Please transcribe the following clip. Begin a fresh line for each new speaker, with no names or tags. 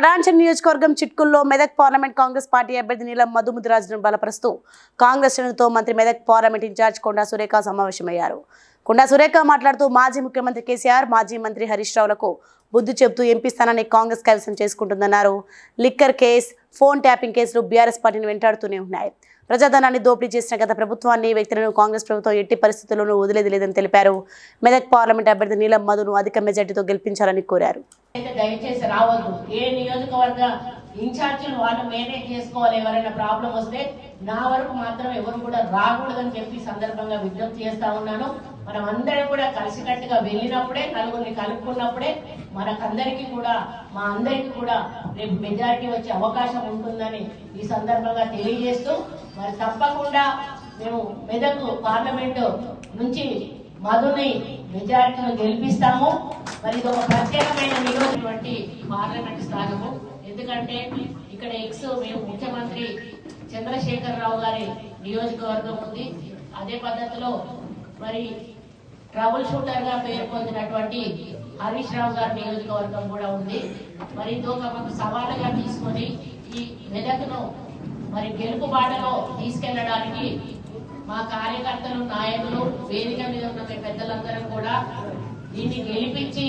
పడాంచల్ నియోజకవర్గం చిట్కుల్లో Medak parliament Congress party అభ్యర్థి నీలం మధుముదిరాజును బలపరుస్తూ కాంగ్రెస్ శ్రేణులతో మంత్రి Medak parliament in charge Konda Surekha సమావేశమయ్యారు. కొండా సురేఖ మాట్లాడుతూ మాజీ ముఖ్యమంత్రి కేసీఆర్ మాజీ మంత్రి హరీష్ రావులకు బుద్ధి చెబుతూ ఎంపీ స్థానాన్ని కాంగ్రెస్ కైవసం చేసుకుంటుందన్నారు. లిక్కర్ కేస్ ఫోన్ ట్యాపింగ్ కేసులు బీఆర్ఎస్ పార్టీని వెంటాడుతూనే ఉన్నాయి. ప్రజాధనాన్ని దోపిడీ చేసిన గత ప్రభుత్వాన్ని వ్యక్తులను కాంగ్రెస్ ప్రభుత్వం ఎట్టి పరిస్థితుల్లోనూ వదిలేది లేదని తెలిపారు. మెదక్ పార్లమెంట్ అభ్యర్థి నీలం మధును అధిక మెజార్టీతో గెలిపించాలని కోరారు.
దయచేసి రావద్దు. ఏ నియోజకవర్గ ఇన్ఛార్జీలు వాళ్ళు మేనేజ్ చేసుకోవాలి. ఎవరైనా ప్రాబ్లం వస్తే నా వరకు మాత్రం ఎవరు కూడా రాకూడదని చెప్పి సందర్భంగా విజ్ఞప్తి చేస్తా ఉన్నాను. మనం అందరం కూడా కలిసికట్టుగా వెళ్ళినప్పుడే నలుగురిని కలుపుకున్నప్పుడే మనకందరికీ కూడా మా అందరికీ కూడా రేపు మెజారిటీ వచ్చే అవకాశం ఉంటుందని ఈ సందర్భంగా తెలియజేస్తూ మరి తప్పకుండా మేము మెదక్ పార్లమెంటు నుంచి మధుని మెజారిటీను గెలిపిస్తాము. మరి ఇది ఒక ప్రత్యేకమైన నియోజకటువంటి పార్లమెంట్ స్థానము. ఎందుకంటే ఇక్కడ ఎక్స్ మేము ముఖ్యమంత్రి చంద్రశేఖర్ రావు గారి నియోజకవర్గం ఉంది. అదే పద్ధతిలో మరి ట్రబుల్ షూటర్గా పేరు పొందినటువంటి హరీష్ రావు గారి నియోజకవర్గం కూడా ఉంది. మరి ఇదొక ఒక మాకు సవాలుగా తీసుకొని ఈ మెదక్ను మరి గెలుపు బాటలో తీసుకెళ్ళడానికి మా కార్యకర్తలు నాయకులు వేదిక మీద ఉన్న పెద్దలందరం కూడా దీన్ని గెలిపించి